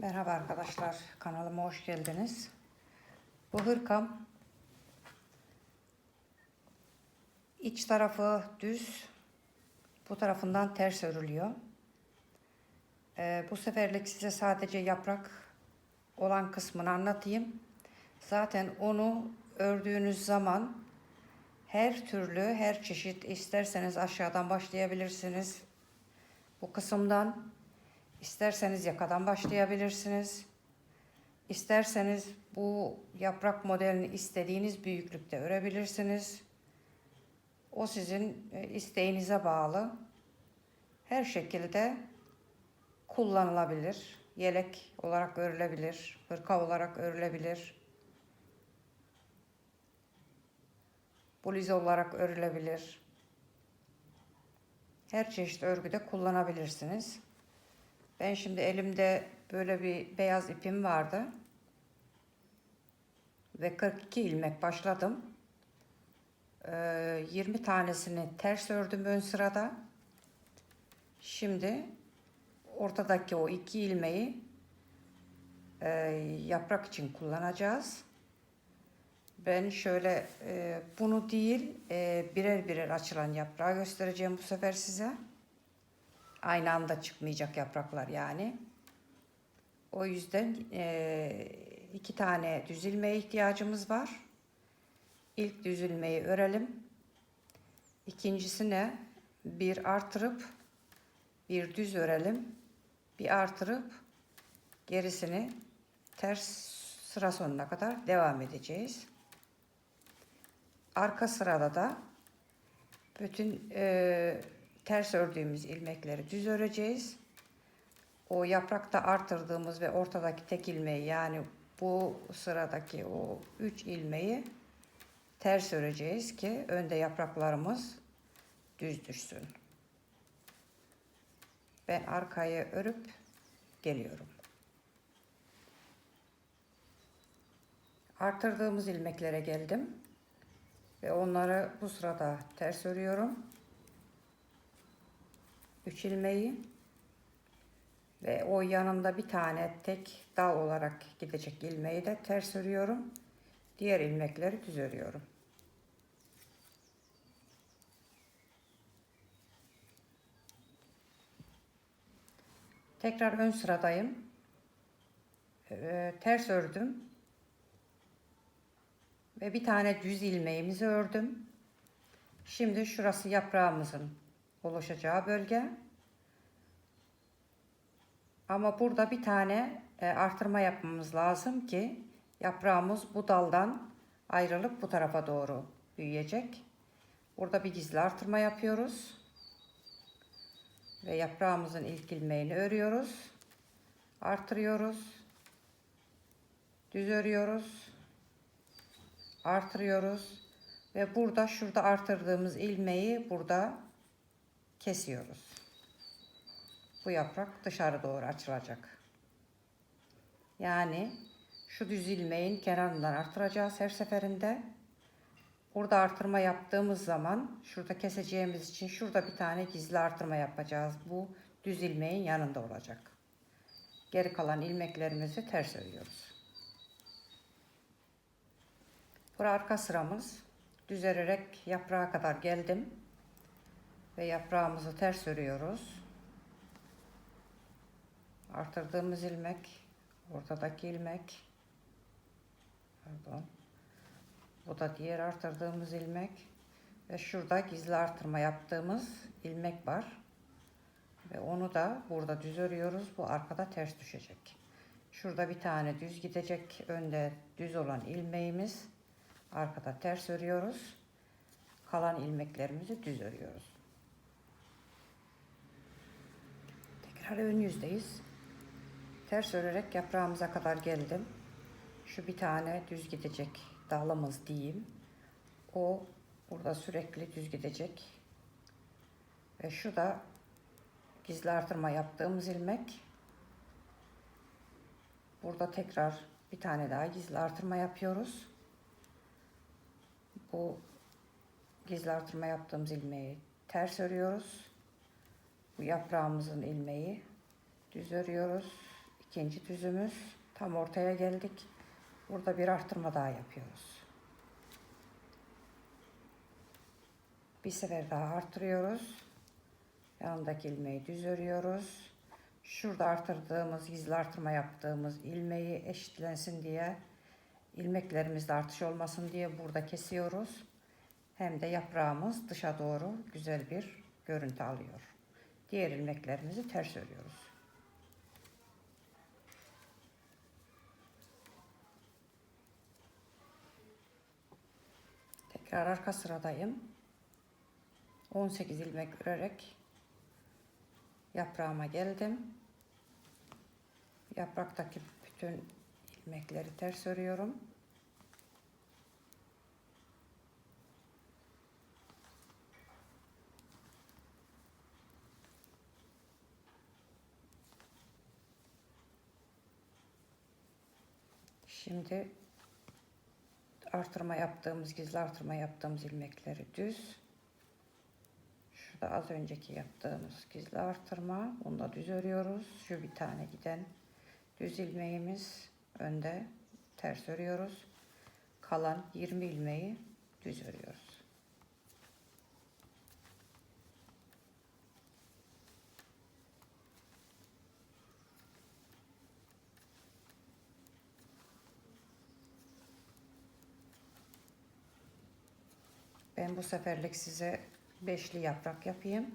Merhaba arkadaşlar, kanalıma hoş geldiniz. Bu hırkam iç tarafı düz, bu tarafından ters örülüyor. Ee, bu seferlik size sadece yaprak olan kısmını anlatayım. Zaten onu ördüğünüz zaman her türlü, her çeşit isterseniz aşağıdan başlayabilirsiniz. Bu kısımdan İsterseniz yakadan başlayabilirsiniz. İsterseniz bu yaprak modelini istediğiniz büyüklükte örebilirsiniz. O sizin e, isteğinize bağlı. Her şekilde kullanılabilir. Yelek olarak örülebilir, hırka olarak örülebilir. Bluz olarak örülebilir. Her çeşit örgüde kullanabilirsiniz. Ben şimdi elimde böyle bir beyaz ipim vardı. Ve 42 ilmek başladım. Ee, 20 tanesini ters ördüm ön sırada. Şimdi ortadaki o iki ilmeği e, yaprak için kullanacağız. Ben şöyle e, bunu değil e, birer birer açılan yaprağı göstereceğim bu sefer size. Aynı anda çıkmayacak yapraklar yani. O yüzden e, iki tane düz ihtiyacımız var. İlk düz ilmeği örelim. İkincisine bir artırıp bir düz örelim. Bir artırıp gerisini ters sıra sonuna kadar devam edeceğiz. Arka sırada da bütün e, ters ördüğümüz ilmekleri düz öreceğiz. O yaprakta artırdığımız ve ortadaki tek ilmeği yani bu sıradaki o üç ilmeği ters öreceğiz ki önde yapraklarımız düz düşsün. Ben arkayı örüp geliyorum. Artırdığımız ilmeklere geldim ve onları bu sırada ters örüyorum. 3 ilmeği ve o yanında bir tane tek dal olarak gidecek ilmeği de ters örüyorum. Diğer ilmekleri düz örüyorum. Tekrar ön sıradayım. Ee, ters ördüm. Ve bir tane düz ilmeğimizi ördüm. Şimdi şurası yaprağımızın oluşacağı bölge. Ama burada bir tane e, artırma yapmamız lazım ki yaprağımız bu daldan ayrılıp bu tarafa doğru büyüyecek. Burada bir gizli artırma yapıyoruz. Ve yaprağımızın ilk ilmeğini örüyoruz. Artırıyoruz. Düz örüyoruz. Artırıyoruz. Ve burada şurada artırdığımız ilmeği burada kesiyoruz. Bu yaprak dışarı doğru açılacak. Yani şu düz ilmeğin kenarından artıracağız her seferinde. Burada artırma yaptığımız zaman şurada keseceğimiz için şurada bir tane gizli artırma yapacağız. Bu düz ilmeğin yanında olacak. Geri kalan ilmeklerimizi ters örüyoruz. Bura arka sıramız. Düz örerek yaprağa kadar geldim ve yaprağımızı ters örüyoruz. Artırdığımız ilmek, ortadaki ilmek, pardon, bu da diğer artırdığımız ilmek ve şurada gizli artırma yaptığımız ilmek var ve onu da burada düz örüyoruz. Bu arkada ters düşecek. Şurada bir tane düz gidecek. Önde düz olan ilmeğimiz. Arkada ters örüyoruz. Kalan ilmeklerimizi düz örüyoruz. Tekrar ön yüzdeyiz. Ters örerek yaprağımıza kadar geldim. Şu bir tane düz gidecek dalımız diyeyim. O burada sürekli düz gidecek. Ve şu da gizli artırma yaptığımız ilmek. Burada tekrar bir tane daha gizli artırma yapıyoruz. Bu gizli artırma yaptığımız ilmeği ters örüyoruz. Bu yaprağımızın ilmeği düz örüyoruz. ikinci düzümüz. Tam ortaya geldik. Burada bir artırma daha yapıyoruz. Bir sefer daha artırıyoruz. Yanındaki ilmeği düz örüyoruz. Şurada artırdığımız, gizli artırma yaptığımız ilmeği eşitlensin diye ilmeklerimizde artış olmasın diye burada kesiyoruz. Hem de yaprağımız dışa doğru güzel bir görüntü alıyor. Diğer ilmeklerimizi ters örüyoruz. Tekrar arka sıradayım. 18 ilmek örerek yaprağıma geldim. Yapraktaki bütün ilmekleri ters örüyorum. Şimdi artırma yaptığımız, gizli artırma yaptığımız ilmekleri düz. Şurada az önceki yaptığımız gizli artırma. Bunu da düz örüyoruz. Şu bir tane giden düz ilmeğimiz önde ters örüyoruz. Kalan 20 ilmeği düz örüyoruz. Ben bu seferlik size beşli yaprak yapayım.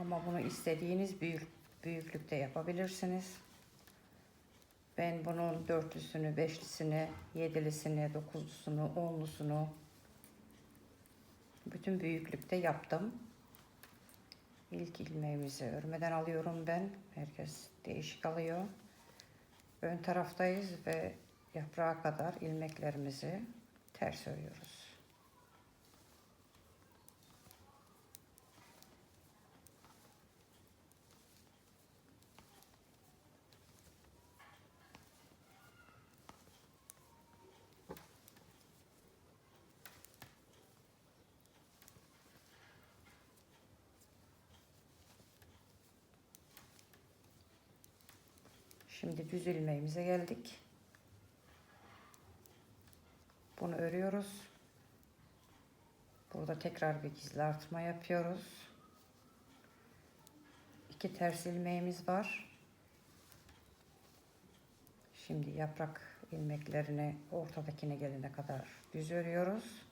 Ama bunu istediğiniz büyük, büyüklükte yapabilirsiniz. Ben bunun dörtlüsünü, beşlisini, yedilisini, dokuzlusunu, onlusunu bütün büyüklükte yaptım. İlk ilmeğimizi örmeden alıyorum ben. Herkes değişik alıyor. Ön taraftayız ve yaprağa kadar ilmeklerimizi ters örüyoruz. Şimdi düz ilmeğimize geldik. Bunu örüyoruz. Burada tekrar bir gizli artırma yapıyoruz. İki ters ilmeğimiz var. Şimdi yaprak ilmeklerini ortadakine gelene kadar düz örüyoruz.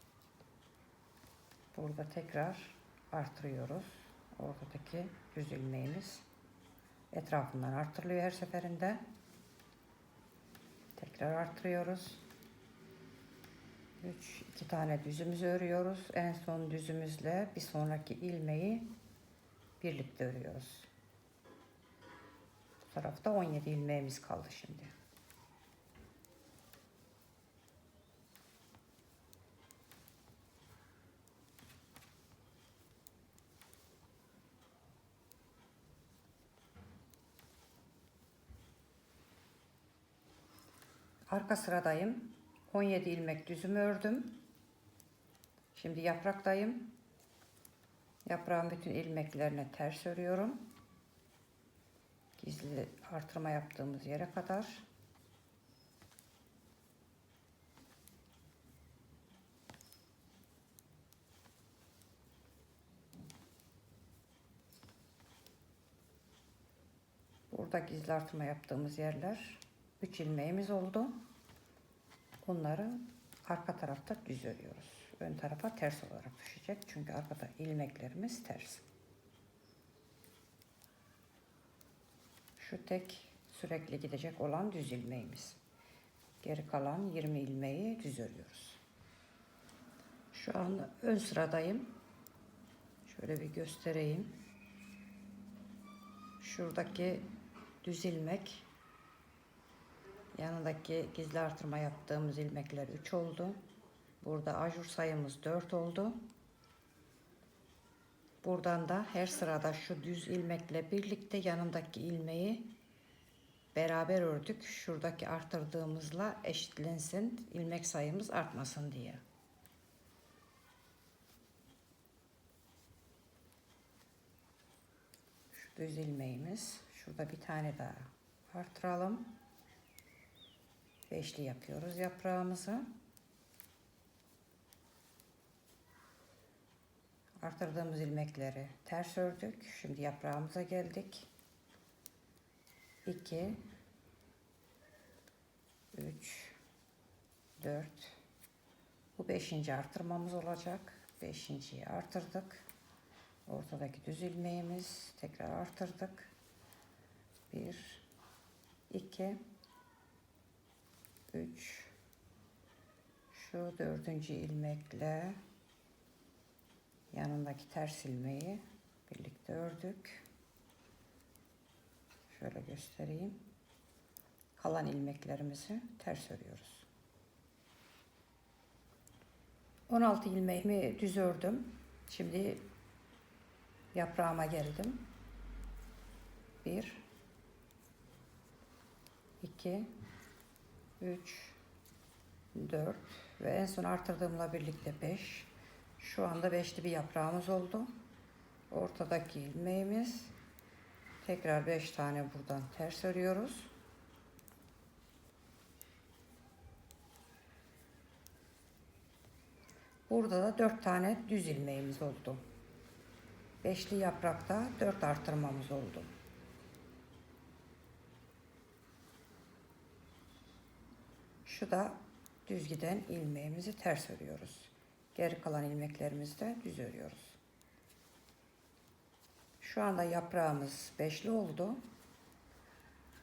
Burada tekrar artırıyoruz. Ortadaki düz ilmeğimiz etrafından artırılıyor her seferinde. Tekrar artırıyoruz. 3 2 tane düzümüzü örüyoruz. En son düzümüzle bir sonraki ilmeği birlikte örüyoruz. Bu tarafta 17 ilmeğimiz kaldı şimdi. Arka sıradayım. 17 ilmek düzümü ördüm. Şimdi yapraktayım. Yaprağın bütün ilmeklerine ters örüyorum. Gizli artırma yaptığımız yere kadar. Burada gizli artırma yaptığımız yerler 3 ilmeğimiz oldu. Bunları arka tarafta düz örüyoruz. Ön tarafa ters olarak düşecek. Çünkü arkada ilmeklerimiz ters. Şu tek sürekli gidecek olan düz ilmeğimiz. Geri kalan 20 ilmeği düz örüyoruz. Şu an ön sıradayım. Şöyle bir göstereyim. Şuradaki düz ilmek Yanındaki gizli artırma yaptığımız ilmekler 3 oldu. Burada ajur sayımız 4 oldu. Buradan da her sırada şu düz ilmekle birlikte yanındaki ilmeği beraber ördük. Şuradaki arttırdığımızla eşitlensin. ilmek sayımız artmasın diye. Şu düz ilmeğimiz Şurada bir tane daha artıralım. Beşli yapıyoruz yaprağımızı. Artırdığımız ilmekleri ters ördük. Şimdi yaprağımıza geldik. 2 3 4 Bu beşinci artırmamız olacak. Beşinciyi artırdık. Ortadaki düz ilmeğimiz tekrar artırdık. 1 2 3 şu dördüncü ilmekle yanındaki ters ilmeği birlikte ördük. Şöyle göstereyim. Kalan ilmeklerimizi ters örüyoruz. 16 ilmeğimi düz ördüm. Şimdi yaprağıma geldim. 1 2 3 4 ve en son artırdığımla birlikte 5 şu anda beşli bir yaprağımız oldu. Ortadaki ilmeğimiz. Tekrar 5 tane buradan ters örüyoruz. Burada da 4 tane düz ilmeğimiz oldu. Beşli yaprakta 4 artırmamız oldu Şu da düz giden ilmeğimizi ters örüyoruz. Geri kalan ilmeklerimizi de düz örüyoruz. Şu anda yaprağımız beşli oldu.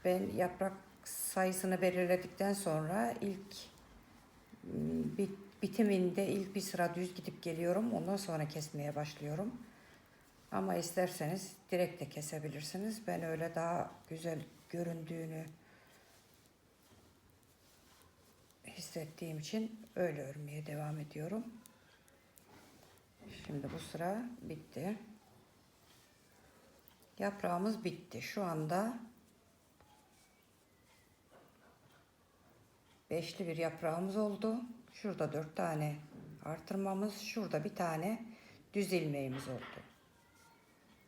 Ben yaprak sayısını belirledikten sonra ilk bitiminde ilk bir sıra düz gidip geliyorum. Ondan sonra kesmeye başlıyorum. Ama isterseniz direkt de kesebilirsiniz. Ben öyle daha güzel göründüğünü hissettiğim için öyle örmeye devam ediyorum. Şimdi bu sıra bitti. Yaprağımız bitti. Şu anda beşli bir yaprağımız oldu. Şurada dört tane artırmamız, şurada bir tane düz ilmeğimiz oldu.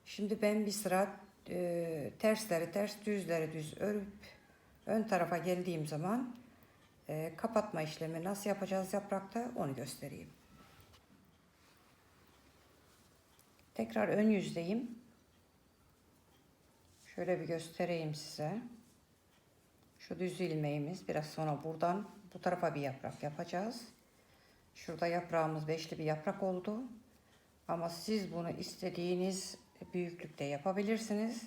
Şimdi ben bir sıra e, tersleri ters, düzleri düz örüp ön tarafa geldiğim zaman e, kapatma işlemi nasıl yapacağız yaprakta onu göstereyim. Tekrar ön yüzdeyim. Şöyle bir göstereyim size. Şu düz ilmeğimiz biraz sonra buradan bu tarafa bir yaprak yapacağız. Şurada yaprağımız beşli bir yaprak oldu. Ama siz bunu istediğiniz büyüklükte yapabilirsiniz.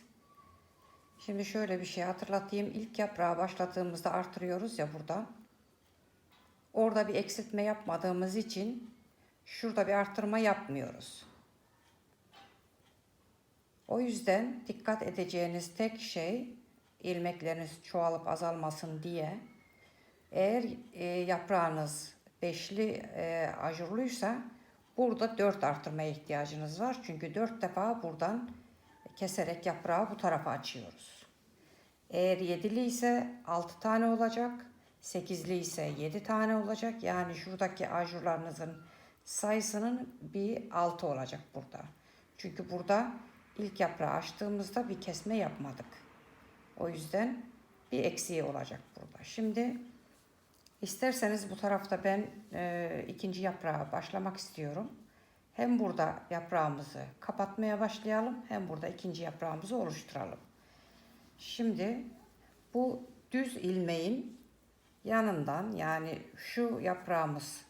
Şimdi şöyle bir şey hatırlatayım. İlk yaprağı başladığımızda artırıyoruz ya burada. Orada bir eksiltme yapmadığımız için şurada bir arttırma yapmıyoruz. O yüzden dikkat edeceğiniz tek şey ilmekleriniz çoğalıp azalmasın diye eğer e, yaprağınız beşli e, ajurluysa burada dört artırmaya ihtiyacınız var. Çünkü dört defa buradan keserek yaprağı bu tarafa açıyoruz. Eğer yedili ise altı tane olacak. Sekizli ise yedi tane olacak. Yani şuradaki ajurlarınızın sayısının bir altı olacak burada. Çünkü burada ilk yaprağı açtığımızda bir kesme yapmadık. O yüzden bir eksiği olacak burada. Şimdi isterseniz bu tarafta ben e, ikinci yaprağa başlamak istiyorum. Hem burada yaprağımızı kapatmaya başlayalım hem burada ikinci yaprağımızı oluşturalım. Şimdi bu düz ilmeğin yanından yani şu yaprağımız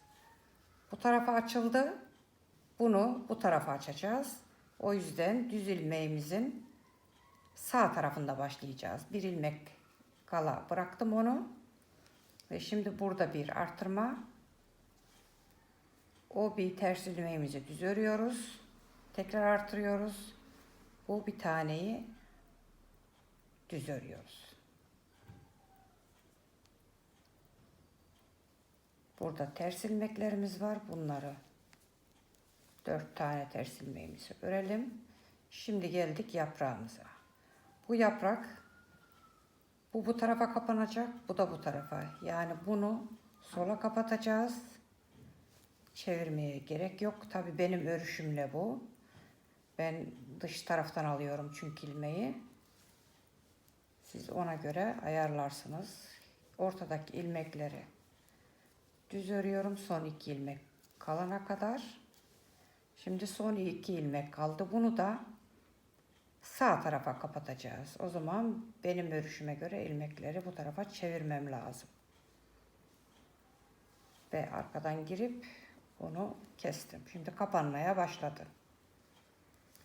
bu tarafa açıldı. Bunu bu tarafa açacağız. O yüzden düz ilmeğimizin sağ tarafında başlayacağız. Bir ilmek kala bıraktım onu. Ve şimdi burada bir artırma. O bir ters ilmeğimizi düz örüyoruz. Tekrar artırıyoruz. Bu bir taneyi düz örüyoruz. Burada ters ilmeklerimiz var. Bunları dört tane ters ilmeğimizi örelim. Şimdi geldik yaprağımıza. Bu yaprak bu bu tarafa kapanacak, bu da bu tarafa. Yani bunu sola kapatacağız. Çevirmeye gerek yok. Tabi benim örüşümle bu. Ben dış taraftan alıyorum çünkü ilmeği. Siz ona göre ayarlarsınız. Ortadaki ilmekleri düz örüyorum son iki ilmek kalana kadar. Şimdi son iki ilmek kaldı. Bunu da sağ tarafa kapatacağız. O zaman benim örüşüme göre ilmekleri bu tarafa çevirmem lazım. Ve arkadan girip onu kestim. Şimdi kapanmaya başladı.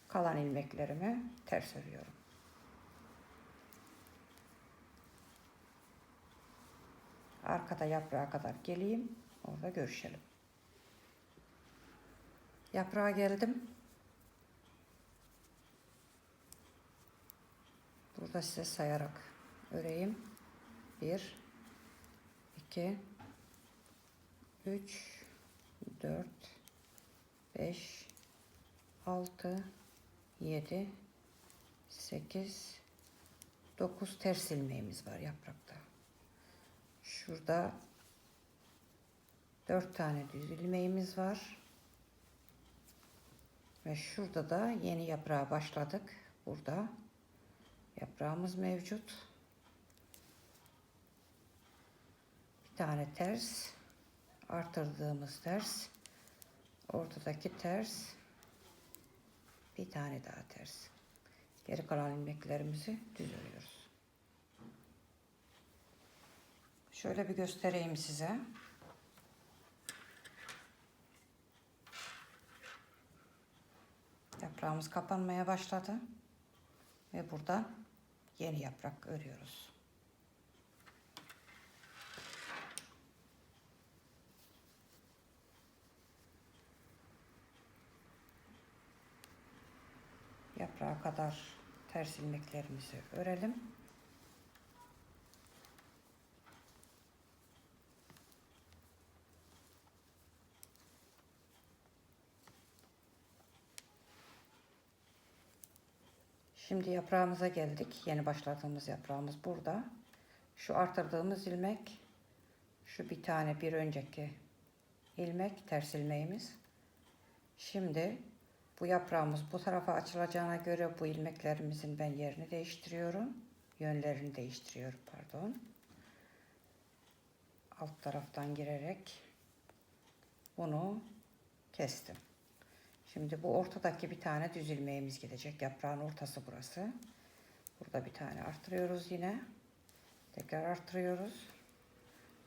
Kalan ilmeklerimi ters örüyorum. Arkada yaprağa kadar geleyim. Orada görüşelim. Yaprağa geldim. Burada size sayarak öreyim. 1 2 3 4 5 6 7 8 9 ters ilmeğimiz var yaprakta. Şurada 4 tane düz ilmeğimiz var. Ve şurada da yeni yaprağa başladık. Burada yaprağımız mevcut. Bir tane ters, artırdığımız ters, ortadaki ters, bir tane daha ters. Geri kalan ilmeklerimizi düz örüyoruz. Şöyle bir göstereyim size. Yaprağımız kapanmaya başladı. Ve burada yeni yaprak örüyoruz. Yaprağa kadar ters ilmeklerimizi örelim. Şimdi yaprağımıza geldik. Yeni başladığımız yaprağımız burada. Şu artırdığımız ilmek, şu bir tane bir önceki ilmek, ters ilmeğimiz. Şimdi bu yaprağımız bu tarafa açılacağına göre bu ilmeklerimizin ben yerini değiştiriyorum. Yönlerini değiştiriyorum pardon. Alt taraftan girerek bunu kestim. Şimdi bu ortadaki bir tane düz ilmeğimiz gidecek. Yaprağın ortası burası. Burada bir tane artırıyoruz yine. Tekrar artırıyoruz.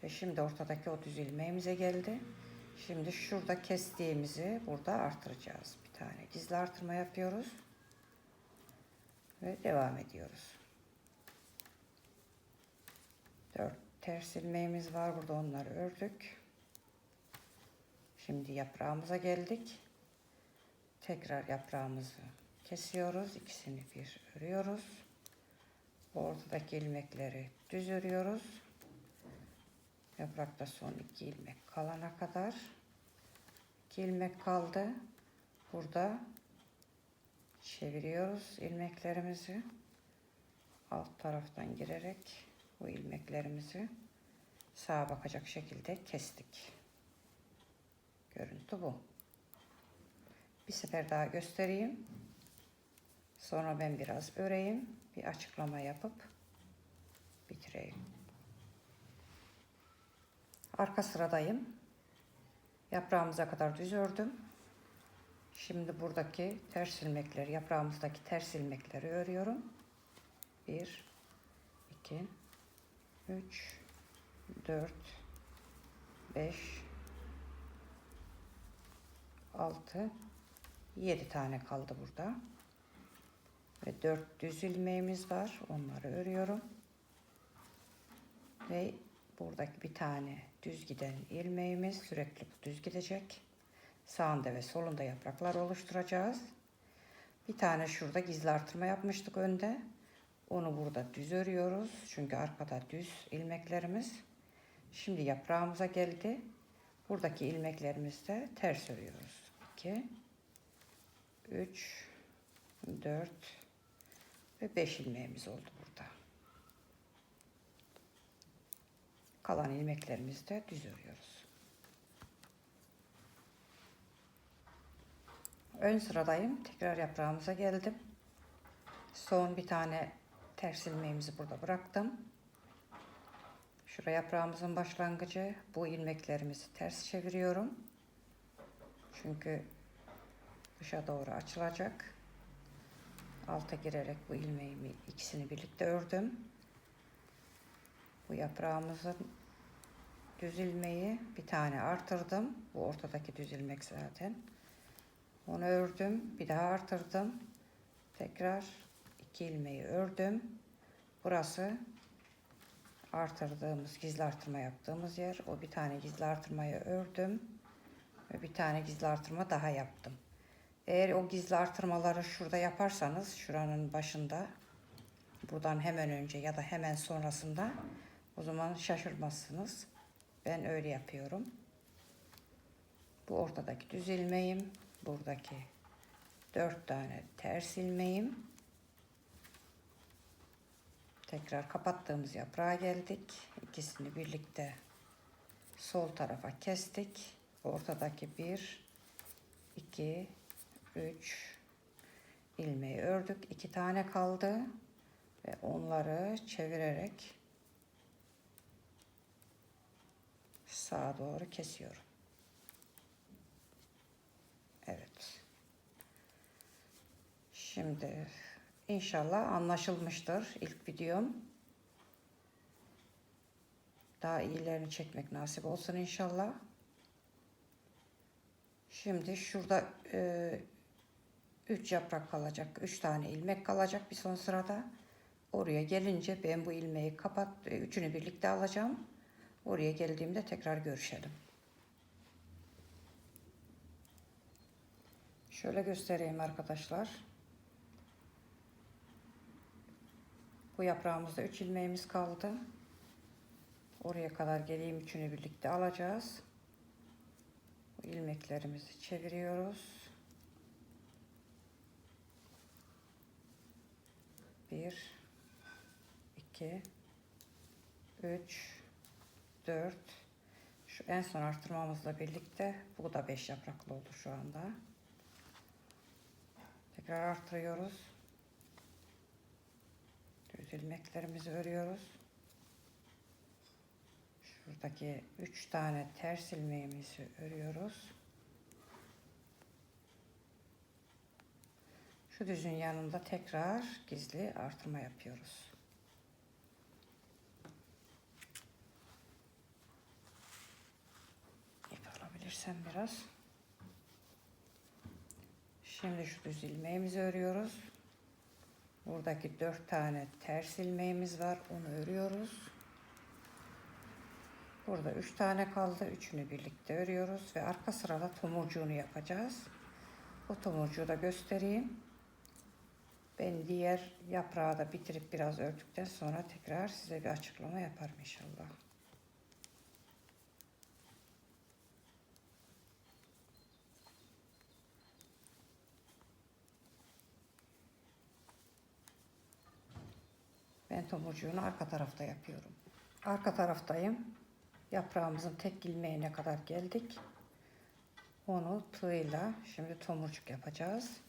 Ve şimdi ortadaki o düz ilmeğimize geldi. Şimdi şurada kestiğimizi burada artıracağız. Bir tane gizli artırma yapıyoruz. Ve devam ediyoruz. 4 ters ilmeğimiz var. Burada onları ördük. Şimdi yaprağımıza geldik. Tekrar yaprağımızı kesiyoruz. İkisini bir örüyoruz. Ortadaki ilmekleri düz örüyoruz. Yaprakta son iki ilmek kalana kadar. iki ilmek kaldı. Burada çeviriyoruz ilmeklerimizi. Alt taraftan girerek bu ilmeklerimizi sağa bakacak şekilde kestik. Görüntü bu. Bir sefer daha göstereyim. Sonra ben biraz öreyim. Bir açıklama yapıp bitireyim. Arka sıradayım. Yaprağımıza kadar düz ördüm. Şimdi buradaki ters ilmekleri, yaprağımızdaki ters ilmekleri örüyorum. 1 2 3 4 5 6 7 tane kaldı burada. Ve 4 düz ilmeğimiz var. Onları örüyorum. Ve buradaki bir tane düz giden ilmeğimiz sürekli düz gidecek. Sağında ve solunda yapraklar oluşturacağız. Bir tane şurada gizli artırma yapmıştık önde. Onu burada düz örüyoruz. Çünkü arkada düz ilmeklerimiz. Şimdi yaprağımıza geldi. Buradaki ilmeklerimizde ters örüyoruz. 2 3 4 ve 5 ilmeğimiz oldu burada. Kalan ilmeklerimizi de düz örüyoruz. Ön sıradayım. Tekrar yaprağımıza geldim. Son bir tane ters ilmeğimizi burada bıraktım. Şuraya yaprağımızın başlangıcı. Bu ilmeklerimizi ters çeviriyorum. Çünkü dışa doğru açılacak. Alta girerek bu ilmeğimi ikisini birlikte ördüm. Bu yaprağımızın düz ilmeği bir tane artırdım. Bu ortadaki düz ilmek zaten. Onu ördüm. Bir daha artırdım. Tekrar iki ilmeği ördüm. Burası artırdığımız gizli artırma yaptığımız yer. O bir tane gizli artırmayı ördüm. Ve bir tane gizli artırma daha yaptım. Eğer o gizli artırmaları şurada yaparsanız şuranın başında buradan hemen önce ya da hemen sonrasında o zaman şaşırmazsınız. Ben öyle yapıyorum. Bu ortadaki düz ilmeğim, buradaki dört tane ters ilmeğim. Tekrar kapattığımız yaprağa geldik. İkisini birlikte sol tarafa kestik. Ortadaki bir, iki, üç ilmeği ördük. iki tane kaldı ve onları çevirerek sağa doğru kesiyorum. Evet. Şimdi inşallah anlaşılmıştır ilk videom. Daha iyilerini çekmek nasip olsun inşallah. Şimdi şurada 3 yaprak kalacak. 3 tane ilmek kalacak bir son sırada. Oraya gelince ben bu ilmeği kapat, e, üçünü birlikte alacağım. Oraya geldiğimde tekrar görüşelim. Şöyle göstereyim arkadaşlar. Bu yaprağımızda 3 ilmeğimiz kaldı. Oraya kadar geleyim üçünü birlikte alacağız. Bu ilmeklerimizi çeviriyoruz. Bir, iki, üç, dört. Şu en son artırmamızla birlikte bu da beş yapraklı oldu şu anda. Tekrar artırıyoruz. Düz ilmeklerimizi örüyoruz. Şuradaki üç tane ters ilmeğimizi örüyoruz. Şu düzün yanında tekrar gizli artırma yapıyoruz. İp alabilirsem biraz. Şimdi şu düz ilmeğimizi örüyoruz. Buradaki dört tane ters ilmeğimiz var. Onu örüyoruz. Burada üç tane kaldı. Üçünü birlikte örüyoruz ve arka sırada tomurcuğunu yapacağız. O tomurcuğu da göstereyim. Ben diğer yaprağı da bitirip biraz ördükten sonra tekrar size bir açıklama yaparım inşallah. Ben tomurcuğunu arka tarafta yapıyorum. Arka taraftayım. Yaprağımızın tek ilmeğine kadar geldik. Onu tığıyla şimdi tomurcuk yapacağız.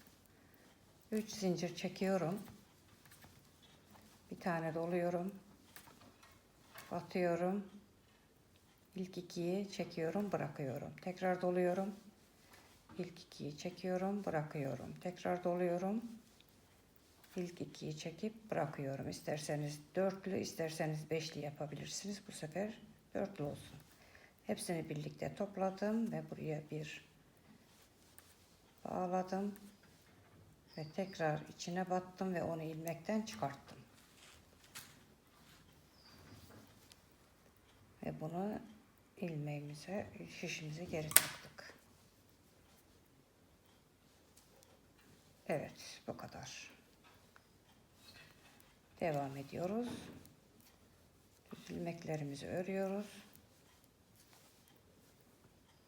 3 zincir çekiyorum. Bir tane doluyorum. Batıyorum. İlk ikiyi çekiyorum, bırakıyorum. Tekrar doluyorum. İlk ikiyi çekiyorum, bırakıyorum. Tekrar doluyorum. İlk ikiyi çekip bırakıyorum. İsterseniz dörtlü, isterseniz beşli yapabilirsiniz. Bu sefer dörtlü olsun. Hepsini birlikte topladım ve buraya bir bağladım. Ve tekrar içine battım ve onu ilmekten çıkarttım. Ve bunu ilmeğimize, şişimize geri taktık. Evet, bu kadar. Devam ediyoruz. Düz ilmeklerimizi örüyoruz.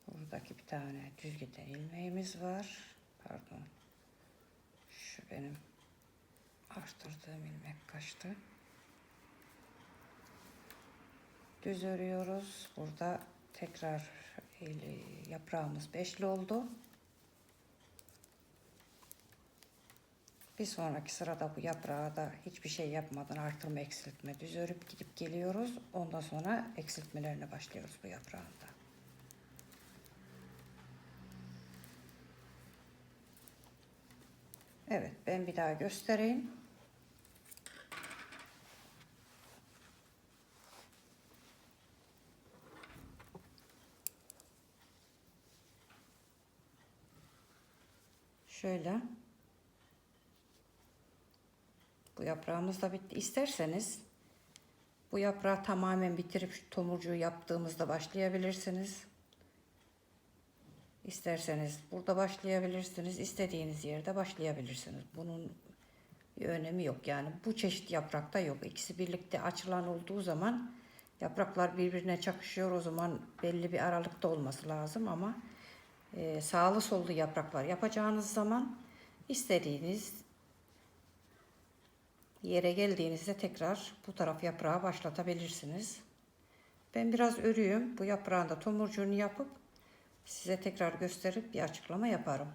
Buradaki bir tane düz ilmeğimiz var. Pardon. Şu benim arttırdığım ilmek kaçtı. Düz örüyoruz. Burada tekrar yaprağımız beşli oldu. Bir sonraki sırada bu yaprağı da hiçbir şey yapmadan artırma eksiltme düz örüp gidip geliyoruz. Ondan sonra eksiltmelerine başlıyoruz bu yaprağında. Evet ben bir daha göstereyim. Şöyle. Bu yaprağımız da bitti. İsterseniz bu yaprağı tamamen bitirip şu tomurcuğu yaptığımızda başlayabilirsiniz. İsterseniz burada başlayabilirsiniz. istediğiniz yerde başlayabilirsiniz. Bunun bir önemi yok. Yani bu çeşit yaprakta yok. İkisi birlikte açılan olduğu zaman yapraklar birbirine çakışıyor. O zaman belli bir aralıkta olması lazım ama e, sağlı sollu yapraklar yapacağınız zaman istediğiniz yere geldiğinizde tekrar bu taraf yaprağı başlatabilirsiniz. Ben biraz örüyüm. Bu yaprağın da tomurcuğunu yapıp size tekrar gösterip bir açıklama yaparım.